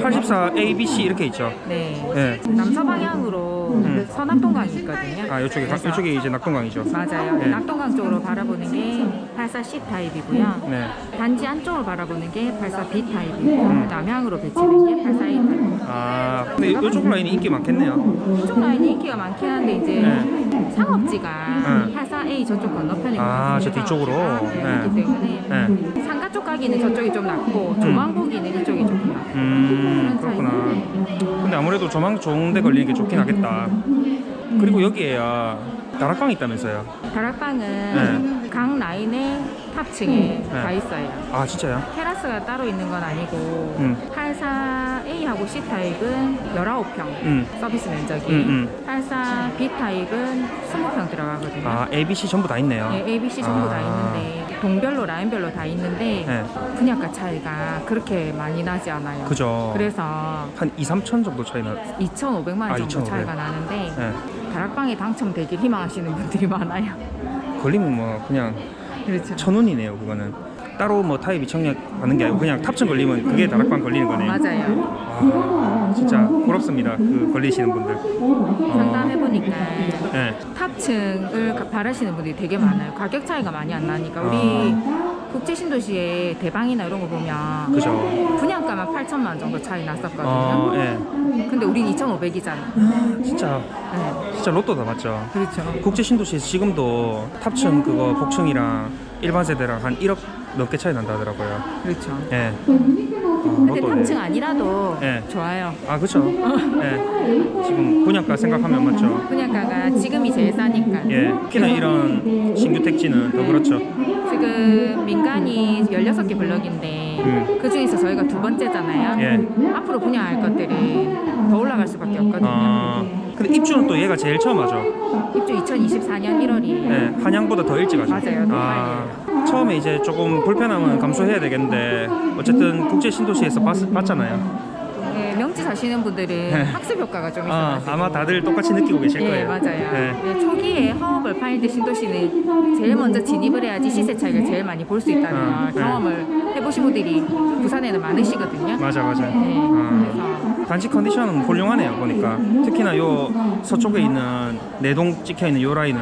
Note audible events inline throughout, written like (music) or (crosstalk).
84 ABC 이렇게 있죠. 네. 네. 남서 방향으로 서낙동강이 있거든요. 아 이쪽에 가- 그래서- 이쪽에 이제 낙동강이죠. 맞아요. 네. 낙동강 쪽으로 바라보는 게 84C 타입이고요. 네. 단지 안쪽으로 바라보는 게 84B 타입이고 음. 남향으로 배치된 게 84A 타입. 아 근데 이쪽 라인이 인기 많겠네요. 이쪽 라인이 인기가 많긴 한데 이제 네. 상업지가 네. 84A 저쪽 건너편에 아, 저. 뒤쪽으로? 네, 네. 때문에 네. 상가 쪽 가기는 저쪽이 좀 낫고 조망 보기는 이쪽이 조금 낫고 음 그렇구나. 근데 아무래도 조망 좋은데 걸리는 게 좋긴 하겠다. 그리고 여기에야 다락방이 있다면서요. 다락방은 네. 강 라인의 탑층에 다 있어요. 아 진짜요? 테라스가 따로 있는 건 아니고 음. 84A 하고 C 타입은 19평 음. 서비스 면적이 음, 84B 타입은 20평 들어가거든요. 아 A, B, C 전부 다 있네요. 네, A, B, C 전부 다 아. 있는데 동별로 라인별로 다 있는데 네. 분양가 차이가 그렇게 많이 나지 않아요. 그죠. 그래서 한 2, 3천 정도 차이 나. 2,500만 원 아, 정도 2,500. 차이가 나는데 네. 다락방에 당첨되길 희망하시는 분들이 (laughs) 많아요. 걸리면 뭐 그냥 그렇죠. 천 원이네요. 그거는 따로 뭐 타입이 청약하는 게 아니고 그냥 탑층 걸리면 그게 다락방 걸리는 거네요. 맞아요. 아, 진짜 부럽습니다. 그 걸리시는 분들. 어, 상담해 보니까 네. 탑층을 가- 바라시는 분들이 되게 많아요. 가격 차이가 많이 안 나니까 우리 국제 신도시의 대방이나 이런 거 보면 아. 그죠. 분양가만 8천만 원 정도 차이 났었거든요. 어, 예. 근데 우린 2,500이잖아. 진짜 네. 진짜 로또 다 맞죠? 그렇죠. 국제 신도시에서 지금도 탑층 그거 복층이랑 일반 세대랑 한 1억 넘게 차이 난다 하더라고요. 그렇죠. 예. 아, 근데 로또네. 탑층 아니라도 네. 좋아요. 아 그렇죠. 예. 지금 분양가 생각하면 맞죠. 분양가가 지금이 제일 싸니까. 예. 특히나 이런 신규 택지는 더 그렇죠. 지금 민간이 16개 블럭인데 음. 그 중에서 저희가 두 번째잖아요. 예. 앞으로 분양할 것들이 더 올라갈 수밖에 없거든요. 아 근데 입주는 또 얘가 제일 처음 하죠. 입주 2024년 1월이에요. 예. 한양보다 더 일찍 하죠. 맞아요. 더 아, 처음에 이제 조금 불편함은 감수해야 되겠는데 어쨌든 국제 신도시에서 봤, 봤잖아요. 네, 명지 사시는 분들은 네. 학습 효과가 좀 아, 있어가지고 아마 다들 똑같이 느끼고 계실 예, 거예요. 맞아요. 네. 네, 초기에 허업 얼파인드 신도시는 제일 먼저 진입을 해야지 시세 차익을 제일 많이 볼 수 있다는 아, 네. 경험을 해보신 분들이 부산에는 많으시거든요. 맞아 맞아. 네, 아. 그래서 단지 컨디션은 훌륭하네요 보니까 특히나 요 서쪽에 있는 내동 찍혀 있는 요 라인은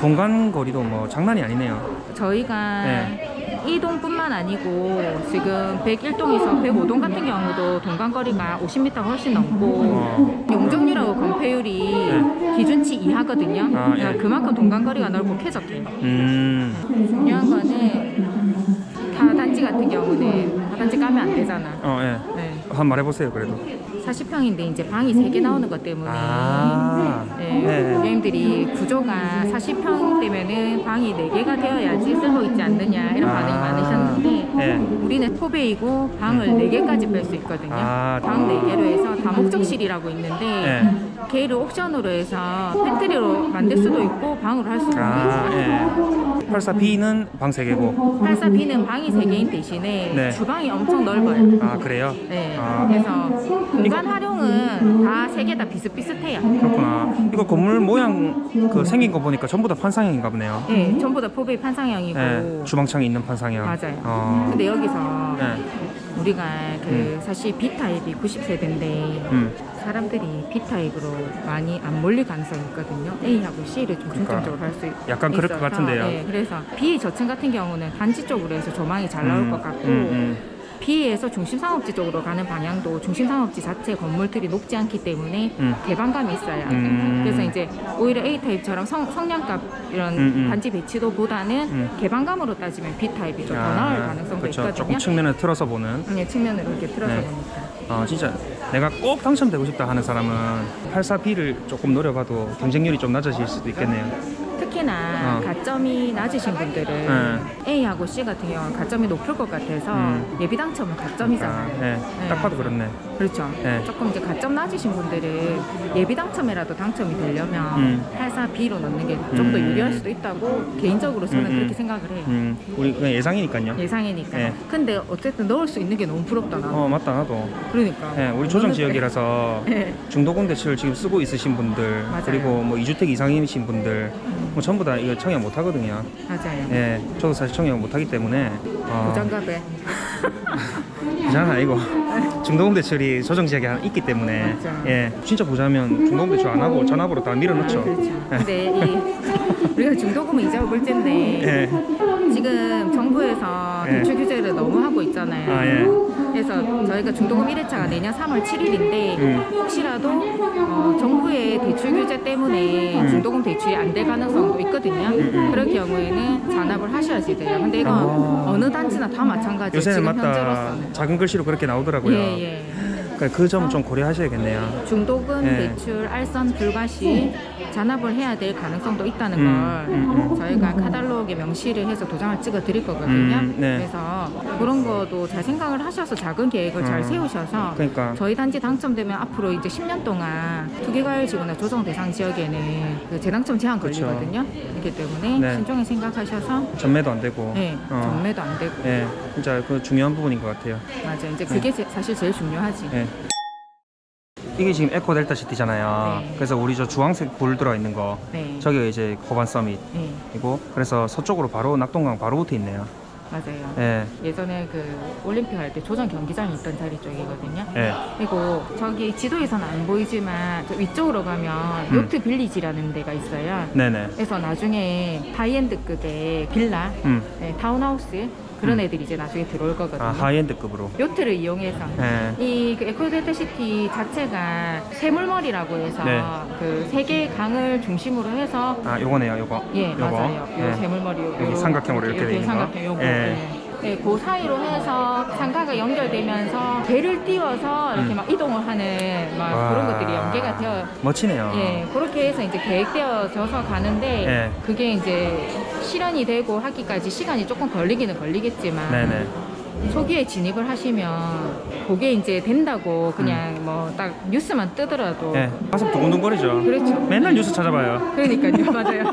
동간 거리도 뭐 장난이 아니네요. 저희가 네. 이동뿐만 아니고 지금 101동에서 105동 같은 경우도 동간거리가 50m가 훨씬 넘고 어. 용적률하고 건폐율이 기준치 이하거든요. 아, 그러니까 예. 그만큼 동간거리가 넓고 쾌적해요. 음, 중요한 거는 타단지 같은 경우는 타단지 까면 안 되잖아. 어, 예. 네. 한번 말해보세요 그래도. 40평인데 이제 방이 3개 나오는 것 때문에 아, 네, 네. 고객님들이 구조가 40평 되면은 방이 4개가 되어야지 쓸모 있지 않느냐 이런 반응이 아. 많으셨는데 네. 우리는 포베이고 방을 4개까지 뺄 수 있거든요. 아. 방 4개로 해서 다목적실이라고 있는데 네. 걔를 옵션으로 해서 팬트리로 만들 수도 있고 방으로 할 수도 아, 있고 예. 84B는 방 3개고. 84B는 방이 3개인 대신에 네. 주방이 엄청 넓어요. 아, 그래요? 네. 아. 그래서 공간 활용은 다세개다 비슷비슷해요. 그렇구나. 이거 건물 모양 그 생긴 거 보니까 전부 다 판상형인가 보네요. 네, 전부 다 포베이 판상형이고. 예. 주방창이 있는 판상형. 맞아요. 어. 근데 여기서 예. 우리가 그 사실 B 타입이 90세대인데 음. 사람들이 B 타입으로 많이 안 몰릴 가능성이 있거든요. A하고 C를 좀 그러니까 중점적으로 할 수 있. 약간 그럴 것 같은데요. 네, 그래서 B 저층 같은 경우는 단지 쪽으로 해서 조망이 잘 나올 음, 것 같고 음, 음. B에서 중심상업지 쪽으로 가는 방향도 중심상업지 자체 건물들이 높지 않기 때문에 음. 개방감이 있어야 돼. 음. 그래서 이제 오히려 A 타입처럼 성, 성량값 이런 음, 음. 단지 배치도 보다는 음. 개방감으로 따지면 B 타입이 좀더 나을 가능성도 그렇죠. 있거든요. 조금 측면을 틀어서 보는. 네, 측면으로 이렇게 틀어서 네. 보니까. 어, 진짜 내가 꼭 당첨되고 싶다 하는 사람은 84B를 조금 노려봐도 경쟁률이 좀 낮아질 수도 있겠네요. 특히나 어. 가점이 낮으신 분들은 A하고 C 같은 경우는 가점이 높을 것 같아서 음. 예비 당첨은 아, 가점이잖아요. 네. 딱 봐도 그렇네. 그렇죠. 네. 조금 이제 가점 낮으신 분들은 예비 당첨이라도 당첨이 되려면 음. 84B로 넣는 게 좀 더 음. 유리할 수도 있다고 개인적으로 저는 음, 음. 그렇게 생각을 해요. 음, 우리 그냥 예상이니까요. 예상이니까. 네. 근데 어쨌든 넣을 수 있는 게 너무 부럽다 나. 어, 맞다 나도. 그러니까. 네, 우리 조정 지역이라서 네. 중도금 대출을 지금 쓰고 있으신 분들 맞아요. 그리고 뭐 2주택 이상이신 분들 뭐 전부 다 이거 청약 못 하거든요. 맞아요. 예, 저도 사실 청약 못 하기 때문에 어, 고장갑에 (laughs) 부자는 아니고 (laughs) 중도금 대출이 조정지역에 하나 있기 때문에 맞죠. 예 진짜 부자면 중도금 대출 안 하고 전압으로 다 밀어넣죠. 그렇죠. 근데 이 (laughs) 우리가 중도금은 이자가 물제인데 예. 지금 정부에서 예. 대출 규제를 너무 하고 있잖아요. 아 예. 그래서 저희가 중도금 1회차가 내년 3월 7일인데 음. 혹시라도 어, 정부의 대출 규제 때문에 음. 중도금 대출이 안 될 가능성도 있거든요. 음. 그럴 경우에는 잔압을 하셔야지 돼요. 근데 이건 아. 어느 단지나 다 마찬가지예요. 요새는 지금 맞다 현재로서는. 작은 글씨로 그렇게 나오더라고요. 예, 예. 그러니까 그 점 좀 고려하셔야겠네요. 중도금 예. 대출 알선 불가 시 잔압을 해야 될 가능성도 있다는 음, 걸 음, 음. 저희가 카탈로그에 명시를 해서 도장을 찍어 드릴 거거든요. 음, 네. 그래서 그런 것도 잘 생각을 하셔서 작은 계획을 잘 어. 세우셔서 그러니까 저희 단지 당첨되면 앞으로 이제 10년 동안 투기과열지구나 조정 대상 지역에는 그 재당첨 제한 그쵸. 걸리거든요. 그렇기 때문에 네. 신중히 생각하셔서 전매도 안 되고. 네, 어. 전매도 안 되고 예, 진짜 그 중요한 부분인 것 같아요. 맞아 이제 그게 제- 사실 제일 중요하지. 예. 이게 지금 에코 델타 시티잖아요. 네. 그래서 우리 저 주황색 불 들어 있는 거, 네, 저기가 이제 고반 서밋. 네, 이고 그래서 서쪽으로 바로 낙동강 바로 붙어 있네요. 맞아요. 예, 예전에 그 올림픽 할 때 조정 경기장이 있던 자리 쪽이거든요. 예, 그리고 저기 지도에서는 안 보이지만 저 위쪽으로 가면 음. 요트 빌리지라는 데가 있어요. 네네. 그래서 나중에 하이엔드급의 빌라, 음, 네, 타운하우스 그런 음. 애들이 이제 나중에 들어올 거거든요. 아 하이엔드급으로. 요트를 이용해서 예, 이그 에코델타 시티 자체가 새물머리라고 해서 네. 그세개 강을 중심으로 해서 아 요거네요, 요거. 예 요거. 맞아요. 요 예. 새물머리 요, 여기 요- 삼각형으로 이렇게 돼 있는 거. 삼각형 요거. 예. 예. 네, 그 사이로 해서 상가가 연결되면서 배를 띄워서 이렇게 음. 막 이동을 하는 막 와. 그런 것들이 연계가 되어 멋지네요. 예, 그렇게 해서 이제 계획되어져서 가는데 예. 그게 이제 실현이 되고 하기까지 시간이 조금 걸리기는 걸리겠지만 네네. 초기에 진입을 하시면 그게 이제 된다고 그냥 음. 뭐딱 뉴스만 뜨더라도 예, 가슴 두근두근거리죠. 그렇죠. 맨날 뉴스 찾아봐요. 그러니까요, (laughs) 맞아요.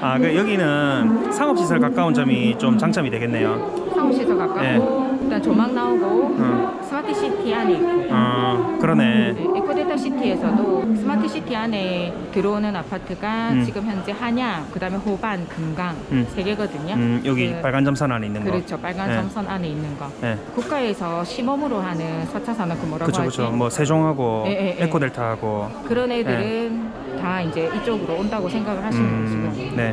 아, 그 여기는 상업시설 가까운 점이 좀 장점이 되겠네요. 사무실도 가깝고 예. 일단 조망 나오고 어, 스마트 시티 안에 있고 어 그러네. 네, 에코데타 시티에서도 스마트 시티 안에 들어오는 아파트가 음. 지금 현재 한양, 그다음에 호반, 금강 음. 세 개거든요. 음, 여기 그- 빨간 점선 안에 있는 거. 그렇죠. 빨간 예. 점선 안에 있는 거. 예. 국가에서 시범으로 하는 4차 산업 그 뭐라고 그쵸, 하지? 그쵸. 뭐 세종하고 예, 예, 예. 에코델타하고. 그런 애들은 다 이제 이쪽으로 온다고 생각을 하시면 음, 지금 네.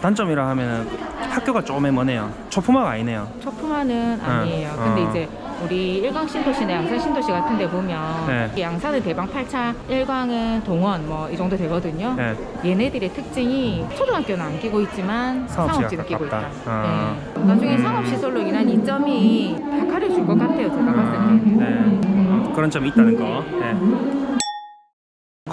단점이라 하면은 학교가 조금 머네요. 초품화가 아니네요. 초품화는 아니에요. 어. 근데 이제 우리 일광 신도시나 양산 신도시 같은 데 보면 네. 이 양산은 대방 8차, 일광은 동원 뭐 이 정도 되거든요. 예. 얘네들의 특징이 초등학교는 안 끼고 있지만 상업지가 끼고 있다. 아. 네. 나중에 상업시설로 인한 이점이 다 가려줄 것 같아요. 제가 봤을 아, 때는. 네. 음, 그런 점이 있다는 거. 예.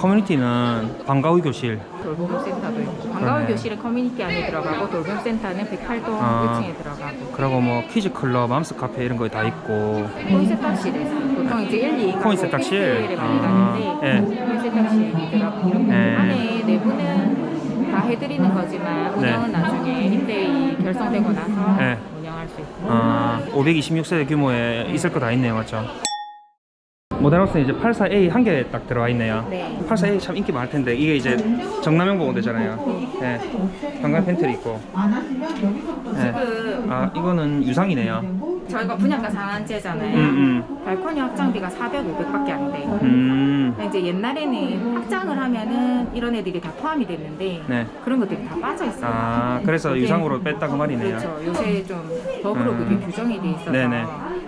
커뮤니티는 방과후 교실. 돌봄센터도 있고 방과후 그러네. 교실은 커뮤니티 안에 들어가고 돌봄센터는 108동 아. 1층에 들어가고 그리고 뭐 키즈 클럽, 맘스 카페 이런 거 다 있고. 있어요. 보통 이제 1, 2 코인 세탁실? 에 많이 아, 가는데 코인 세탁실이 들어가고 예. 안에 내부는 다 해드리는 거지만 운영은 나중에 임대이 결성되고 나서 네. 운영할 수 있고 아, 526세대 규모에 있을 거 다 있네요, 맞죠? 모델하우스는 이제 84A 한 개 딱 들어와 있네요. 네. 84A 참 인기 많을 텐데 이게 이제 정남용 보건대잖아요. 네. 현관 팬트리 있고. 네. 지금 아 이거는 유상이네요. 저희가 분양가 상한제잖아요. 음, 발코니 확장비가 400, 500밖에 안 돼. 음. 음. 이제 옛날에는 확장을 하면은 이런 애들이 다 포함이 됐는데 네. 그런 것들이 다 빠져 있어요. 아 그래서 유상으로 뺐다 그 말이네요. 그렇죠. 요새 좀 법으로 음. 그게 규정이 돼 있어서 네네.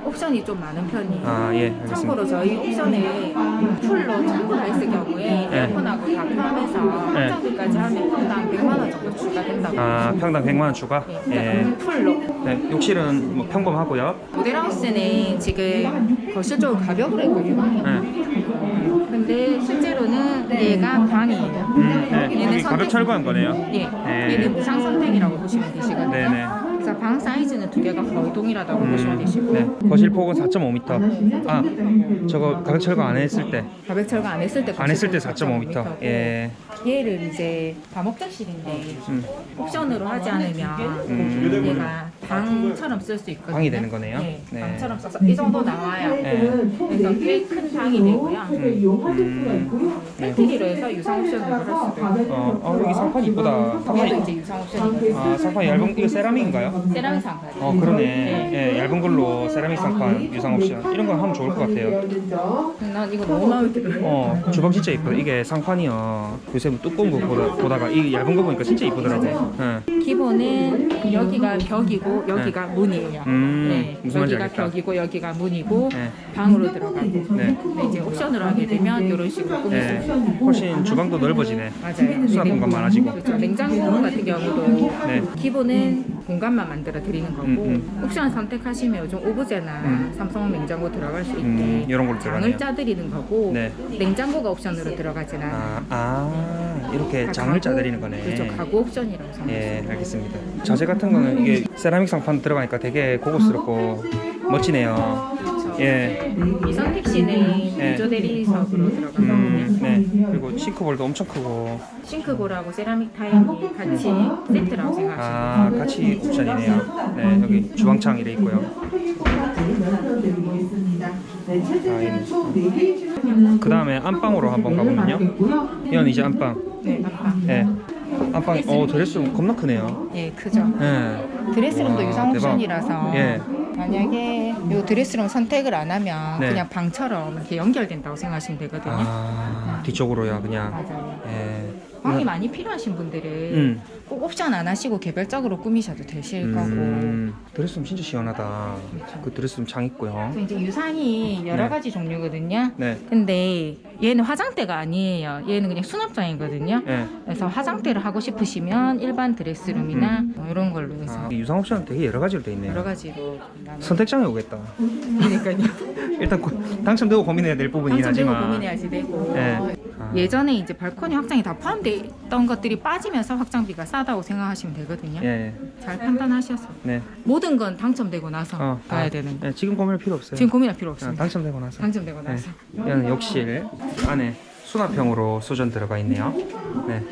옵션이 좀 많은 편이에요. 아 예, 알겠습니다. 참고로 저희 옵션에 풀로 다 있을 경우에 네. 에어컨하고 다 포함해서 네. 확장비까지 하면 평당 100만 원 정도 추가된다고. 아 평당 100만 원 추가? 네, 예. 그러니까 풀로. 네, 욕실은 뭐 평범하고요. 모델하우스는 지금 거실 쪽을 가벽으로 했거든요. 네. 근데 실제로는 얘가 방이에요. 음, 네. 얘는 선택- 철거한 거네요. 예, 네. 얘는 무상 선택이라고 보시면 되시거든요. 네네. 그래서 방 사이즈는 두 개가 거의 동일하다고 보시면 되시고 네. 거실 폭은 4.5m. 아, 저거 가격 철거 안 했을 때. 가벽 철거 안 했을 때 안 했을 때 거실 폭은 4.5m. 4.5m 고 예. 얘를 이제 다목적실인데 음. 옵션으로 하지 않으면 음. 얘가 방처럼 쓸 수 있거든요. 방이 되는 거네요. 네, 네. 방처럼 써서 이 정도 나와요. 네. 그래서 꽤 큰데 방이 되고요. 음. 네. 팬트리로 해서 유상 옵션으로 할 수도 있고. 어, 어 여기 상판 이쁘다. 얘도 상판 이제 유상 옵션이고. 아 상판 얇은 이거 세라믹인가요? 세라믹 상판. 어 그러네. 예, 얇은 걸로 세라믹 상판 유상 옵션 이런 거 하면 좋을 것 같아요. 난 이거 너무 마음에 들어요. 어 주방 진짜 이쁘다. 이게 상판이요. 요새 뭐 두꺼운 거 보다, 보다가 이 얇은 거 보니까 진짜 이쁘더라고. 예. 기본은 여기가 벽이고 여기가 문이에요. 음, 네, 무슨 말인지 여기가 알겠다. 벽이고 여기가 문이고 네. 방으로 들어가고. 네. 근데 이제 옵션으로 하게 되면 이런 식으로 꾸밀 수 예. 있어요. 훨씬 주방도 넓어지네. 맞아요. 수납 공간 많아지고. 그렇죠. 냉장고 같은 경우도 네. 기본은 공간만 만들어 드리는 거고 음, 옵션 선택하시면 요즘 오브제나 음. 삼성 냉장고 들어갈 수 있게 음, 이런 걸로 들어가네요. 장을 짜드리는 거고 네. 냉장고가 옵션으로 들어가진 않아요. 아, 아 이렇게 다 장을 짜드리는 거네. 그렇죠. 가구 옵션이라고 생각하시면 예, 알겠습니다. 자재 같은 거는 이게 세라믹 상판 들어가니까 되게 고급스럽고 멋지네요. 예. 이선택 씨는 네. 유조 대리석으로 들어가거든요. 음, 네. 그리고 싱크볼도 엄청 크고 싱크볼하고 세라믹 타일이 같이 세트라고 생각하시면 아 같이 옵션이네요. 네 여기 주방창 이래 있고요. 그 다음에 안방으로 한번 가보면요. 이건 이제 안방. 네, 안방. 예. 안방 어 드레스룸 겁나 크네요. 예, 크죠. 예. 드레스룸도 와, 유상 대박. 옵션이라서 예. 만약에 이 드레스룸 선택을 안 하면 네. 그냥 방처럼 이렇게 연결된다고 생각하시면 되거든요. 아 뒤쪽으로요 그냥. 맞아요. 예. 방이 많이 필요하신 분들은 음. 꼭 옵션 안 하시고 개별적으로 꾸미셔도 되실 거고 음, 드레스룸 진짜 시원하다. 그 드레스룸 창 있고요. 그래서 이제 유상이 여러 네. 가지 종류거든요. 네. 근데 얘는 화장대가 아니에요. 얘는 그냥 수납장이거든요. 예. 그래서 화장대를 하고 싶으시면 일반 드레스룸이나 뭐 이런 걸로 해서 아, 이 유상 옵션은 되게 여러 가지로 돼 있네요. 여러 가지로 선택장에 오겠다. 그러니까요. (laughs) 일단 고, 당첨되고 고민해야 될 부분이긴 당첨되고 하지만. 고민해야지 되고 예. 아, 예전에 이제 발코니 확장이 다 포함돼 있던 것들이 빠지면서 확장비가 싸다고 생각하시면 되거든요. 예. 잘 판단하셔서 네. 모든 건 당첨되고 나서 어, 가야 아, 되는데 예, 지금 고민할 필요 없어요. 지금 고민할 필요 아, 없습니다. 당첨되고 나서. 당첨되고 네. 나서 이거는 욕실 안에 수납형으로 수전 들어가 있네요. 네.